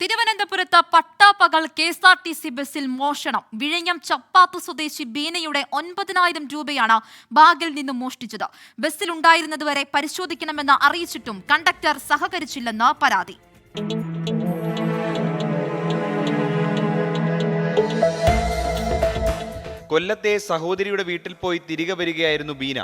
തിരുവനന്തപുരത്ത് പട്ടാപ്പകൽ K S R T C ബസ്സിൽ മോഷണം. വിഴിഞ്ഞം ചപ്പാത്ത് സ്വദേശി ബീനയുടെ ഒൻപതിനായിരം രൂപയാണ് ബാഗിൽ നിന്നും മോഷ്ടിച്ചത്. ബസ്സിൽ ബസ്സിലുണ്ടായിരുന്നതുവരെ പരിശോധിക്കണമെന്ന് അറിയിച്ചിട്ടും കണ്ടക്ടർ സഹകരിച്ചില്ലെന്ന് പരാതി. കൊല്ലത്തെ സഹോദരിയുടെ വീട്ടിൽ പോയി തിരികെ വരികയായിരുന്നു ബീന.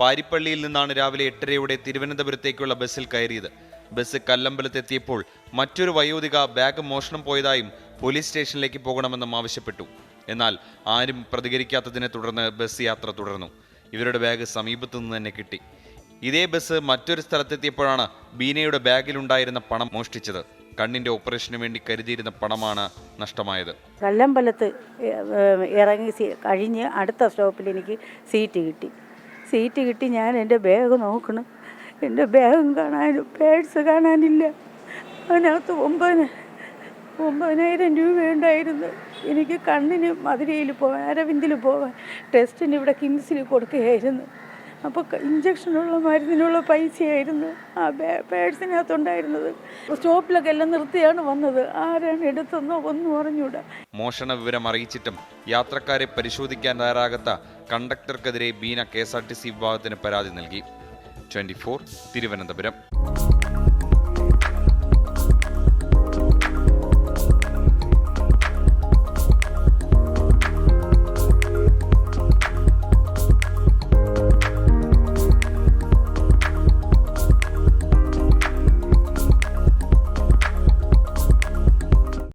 പാരിപ്പള്ളിയിൽ നിന്നാണ് രാവിലെ എട്ടരയോടെ തിരുവനന്തപുരത്തേക്കുള്ള ബസ്സിൽ കയറിയത്. ബസ് കല്ലമ്പലത്തെത്തിയപ്പോൾ മറ്റൊരു വയോധിക ബാഗ് മോഷണം പോയതായും പോലീസ് സ്റ്റേഷനിലേക്ക് പോകണമെന്നും ആവശ്യപ്പെട്ടു. എന്നാൽ ആരും പ്രതികരിക്കാത്തതിനെ തുടർന്ന് ബസ് യാത്ര തുടർന്നു. ഇവരുടെ ബാഗ് സമീപത്തു നിന്ന് തന്നെ കിട്ടി. ഇതേ ബസ് മറ്റൊരു സ്ഥലത്തെത്തിയപ്പോഴാണ് ബീനയുടെ ബാഗിലുണ്ടായിരുന്ന പണം മോഷ്ടിച്ചത്. കണ്ണിന്റെ ഓപ്പറേഷന് വേണ്ടി കരുതിയിരുന്ന പണമാണ് നഷ്ടമായത്. കല്ലമ്പലത്ത് ഇറങ്ങി കഴിഞ്ഞ് അടുത്ത സ്റ്റോപ്പിൽ എനിക്ക് സീറ്റ് കിട്ടി. സീറ്റ് കിട്ടി ഞാൻ എന്റെ ബാഗ് നോക്കണം. എന്റെ ബാഗും കാണാനും പേഴ്സ് കാണാനില്ല. അതിനകത്ത് ഒമ്പതിന് ഒമ്പതിനായിരം രൂപയുണ്ടായിരുന്നു എനിക്ക് കണ്ണിന് മധുരയിൽ പോകാൻ അരവിന്ദിൽ പോകാൻ ടെസ്റ്റിന് ഇവിടെ കിംസിൽ കൊടുക്കുകയായിരുന്നു. അപ്പോൾ ഇഞ്ചക്ഷനുള്ള മരുന്നിനുള്ള പൈസയായിരുന്നു ആ പേഴ്സിനകത്തുണ്ടായിരുന്നത് സ്റ്റോപ്പിലൊക്കെ എല്ലാം നിർത്തിയാണ് വന്നത്. ആരാണ് എടുത്തെന്നോ ഒന്നും അറിഞ്ഞൂടാ. മോഷണ വിവരം അറിയിച്ചിട്ടും യാത്രക്കാരെ പരിശോധിക്കാൻ തയ്യാറാകാത്ത കണ്ടക്ടർക്കെതിരെ Beena K S R T C വിഭാഗത്തിന് പരാതി നൽകി. ട്വന്റി തിരുവനന്തപുരം.